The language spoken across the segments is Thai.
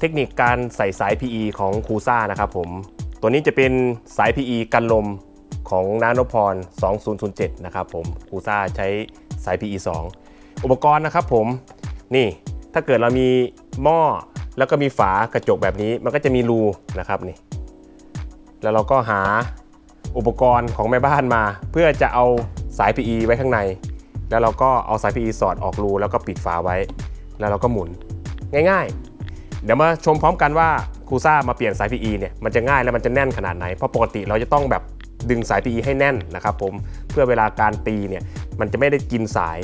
เทคนิคการใส่สาย PE ของคูซ่านะครับผม ตัวนี้จะเป็นสาย PE กันลมของนานพร 2007 นะครับผมคูซ่าใช้สาย PE 2 อุปกรณ์นะครับผมนี่ถ้าเกิดเรามีหม้อแล้วก็มีฝากระจกแบบนี้มันก็จะมีรูนะครับนี่แล้วเราก็หาอุปกรณ์ของแม่บ้านมา เพื่อจะเอาสาย PE ไว้ข้างใน แล้วเราก็เอาสาย PE สอดออกรูแล้วก็ปิดฝาไว้ แล้วเราก็หมุนง่าย ๆ เดี๋ยวมาชมพร้อมกันว่าคูซ่ามาเปลี่ยนสาย PE เนี่ยมันจะง่ายและมันจะแน่นขนาดไหน เพราะปกติเราจะต้องแบบดึงสาย PE ให้แน่นนะครับผมเพื่อเวลาการตีเนี่ยมันจะไม่ได้กินสาย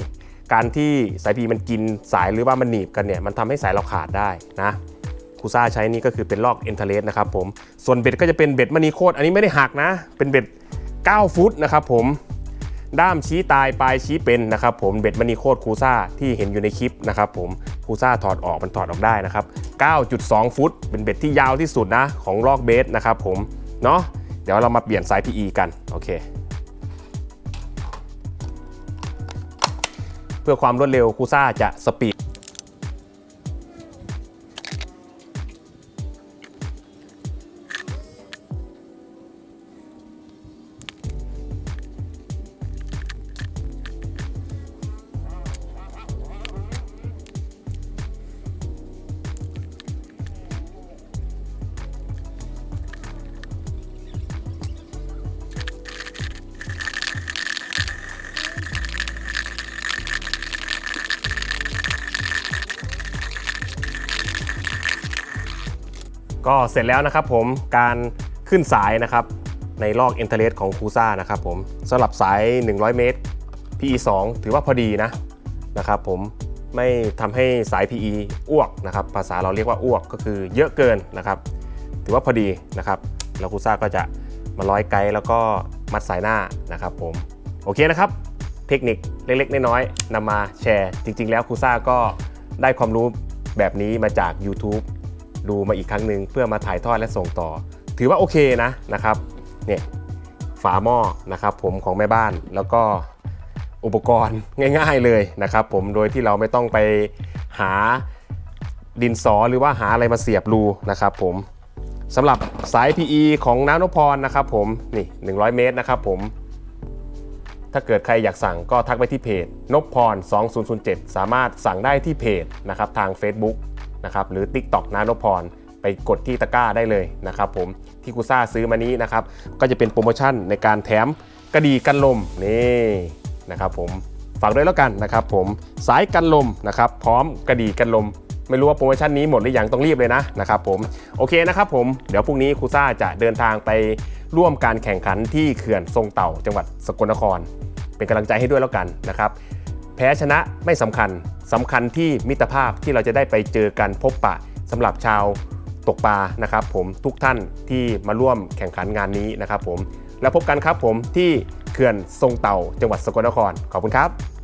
การที่สาย PE มันกินสายหรือว่ามันหนีบกันเนี่ยมันทำให้สายเราขาดได้นะคูซ่าใช้นี่ก็คือเป็นลอกเอนเทเลสนะครับผมส่วนเบ็ดก็จะเป็นเบ็ดมณีโคตรอันนี้ไม่ได้หักนะ เป็นเบ็ด 9 ฟุตนะครับผมด้ามชี้ตายปลายชี้เป็นนะครับผมเบ็ดมณีโคตรคูซ่าที่เห็นอยู่ในคลิปนะครับผม คูซ่าถอดออกมันถอดออกได้นะครับ 9.2 ฟุต เป็นเบ็ดที่ยาวที่สุดนะ ของลอกเบสนะครับผม เนาะเดี๋ยวเรามาเปลี่ยนสาย PE กัน โอเค เพื่อความรวดเร็วคูซ่าจะสปีด ก็เสร็จแล้วนะครับผมการขึ้นสายนะครับในลอกเอ็นเทเลสของคูซ่านะครับผมสำหรับสาย 100 เมตร PE 2 ถือว่าพอดีนะนะครับผมไม่ทำให้สาย PE อ้วกนะครับภาษาเราเรียกว่าอ้วกก็คือเยอะเกินนะครับ ถือว่าพอดีนะครับแล้วคูซ่าก็จะมาร้อยไกด์แล้วก็มัดสายหน้านะครับผมโอเคนะครับ เทคนิคเล็กๆ น้อยๆนำมาแชร์ จริง ๆ แล้วคูซ่าก็ได้ความรู้แบบนี้มาจาก YouTube ดูมาอีกครั้งหนึ่งเพื่อมาถ่ายทอดและส่งต่อ ถือว่าโอเคนะนะครับเนี่ยฝาหม้อนะครับผมของแม่บ้านแล้วก็อุปกรณ์ง่ายๆเลยนะครับผมโดยที่เราไม่ต้องไปหาดินสอหรือว่าหาอะไรมาเสียบรูนะครับผมสำหรับสาย PE ของน้านพรนะครับผมนี่ 100 เมตรนะครับผม ถ้าเกิดใครอยากสั่งก็ทักไปที่เพจนพพร 2007 สามารถสั่งได้ที่เพจนะครับทาง Facebook นะครับหรือ TikTok นานพรไปกดที่ตะกร้าได้เลยนะครับผมที่กูซ่าซื้อมานี้นะครับก็จะเป็นโปรโมชั่นในการแถมกระดีกันลมนี่นะครับผมฝากด้วยแล้วกันนะครับผมสายกันลมนะครับพร้อมกระดีกันลม ไม่รู้ว่าโปรโมชั่นนี้หมดหรือยังต้องรีบเลยนะนะครับผมโอเคนะครับผมเดี๋ยวพรุ่งนี้ครูซ่าจะเดินทางไปร่วมการแข่งขันที่เขื่อนทรงเต่าจังหวัดสกลนคร เป็นกำลังใจให้ด้วยแล้วกันนะครับ พ้ชนะไม่สำคัญสำคัญที่มิตรภาพที่เราจะได้ไปเจอกันพบปะสำหรับชาวตกปลานะครับผมทุกท่านที่มาร่วมแข่งขันงานนี้นะครับผมแล้วพบกันครับผมที่เขื่อนทรงเต่าจังหวัดสกลนครขอบคุณครับ